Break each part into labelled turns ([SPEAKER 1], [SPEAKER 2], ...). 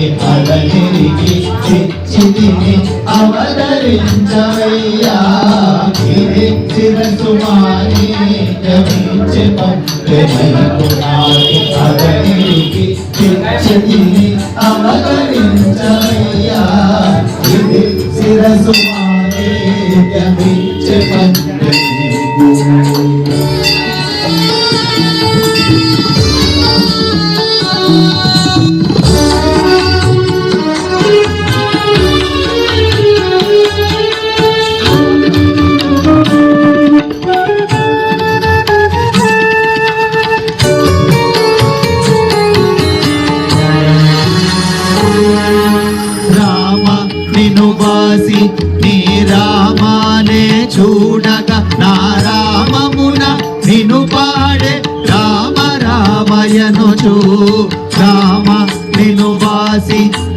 [SPEAKER 1] నాకి అలగిరికి తెచ్చిదిని అవతరించవయ్యా. ఇది శిరసు మాణిక్యమిచ్చ పంపిణీకు నాకి అలగిరికి తెచ్చిదిని అవతరించవయ్యా. ఇది శిరసు మాణిక్యమిచ్చ పంపిణీకు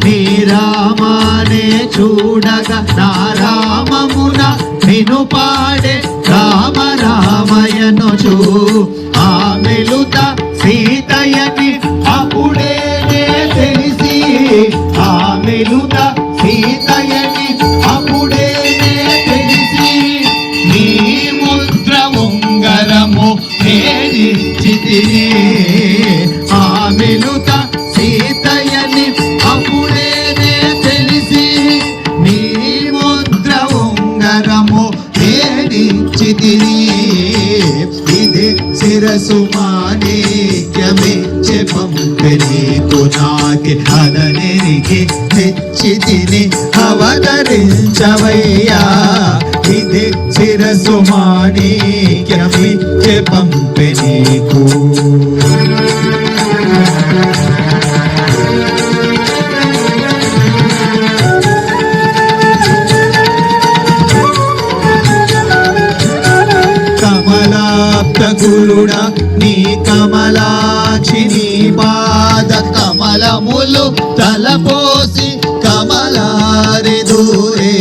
[SPEAKER 1] నీ రామానే చూడగా నా రామమున నిను పాడే రామ రామయను చూ ఆ సీతయని అప్పుడే తెలిసి ఆమెలుత సీతయని అప్పుడే తెలిసి నీ ముద్ర ఉంగరము నేనిచ్చితిని నాకి అదనికి తెచ్చి తిని అవతరించవయ్యా. ఇది శిరసు మాణిక్యమిచ్చే పంపిణీకు కమలాప్తకులుడా నీ కమలాక్షి నీ బా కమలములు తలపోసి కమలారి దూరే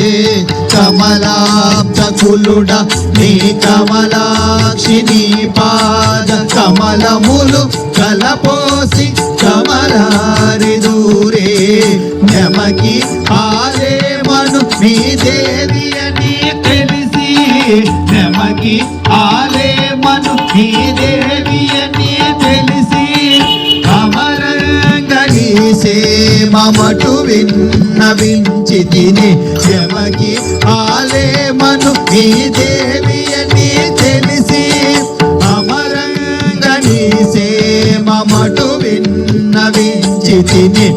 [SPEAKER 1] కమలాబ్దకులుడ నీ కమలాక్షి నీ పాద కమలములు తలపోసి కమలారి దూరే నెమకి ఆరే మను మీ దేవి అని తెలిసి నెమకి ఆలే మను ఈ దేవి అమరంగీసే విన్న వించి తిని శమకి ఆలే మను ఈ దేవి అని తెలిసి అమరంగీసే మమటు విన్నవించి తిని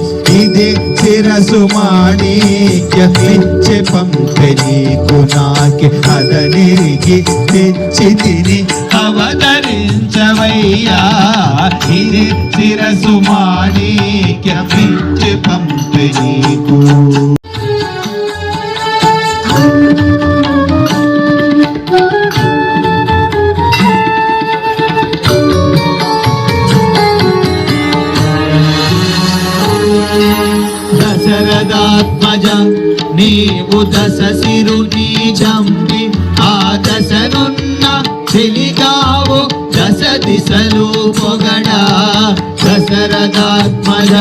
[SPEAKER 1] ఇది శిరసు మాణిక్యమిచ్చే పంపిణీకు కునాకి అదనిరిగి తెచ్చి తిని అవతరించవయ్యా. ఇది శిరసు మాణిక్యమిచ్చే పంపిణీకు దశరథాత్మజ నీవు దశ సిరుని చంపి ఆ దశనున్న చెలిగావు దశ దిశలు పొగడ దశరథాత్మజ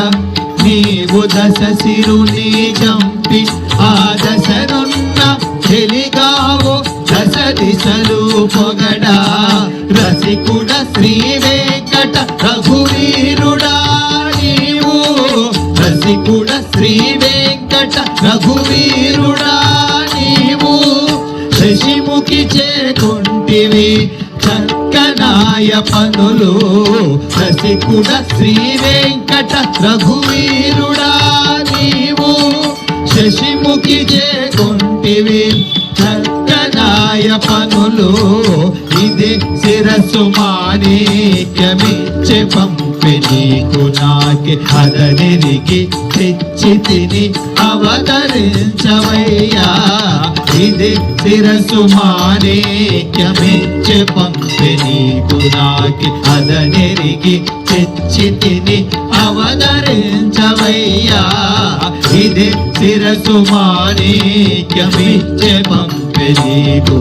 [SPEAKER 1] నీవు దశ సిరుని చంపి ఆ దశనున్న చెలిగావు దశ దిశలు పొగడ రసికుడ శ్రీ వెంకట రఘువీరుడా నీవు. రసికుడ శ్రీ వెంకట రఘువీరుడా నీవు. శశిముఖి చేకుంటివి చక్కనాయ పనులు రసికుడ శ్రీ వెంకట రఘువీరుడా నీవు శశిముఖి చేకుంటివి. చక్కనాయ పనులు ఇది శిరసు మాణిక్యమిచ్చే పంపే నీకు నాకి అదనిరికి తెచ్చి అవతరించవయ్యా. ఇది శిరసు మానేక్యమిచ్చే పంపి నీకు నాకి అదనిరికి తెచ్చి అవతరించవయ్యా. ఇది శిరసు మానేక్యమిచ్చే పంపి నీకు.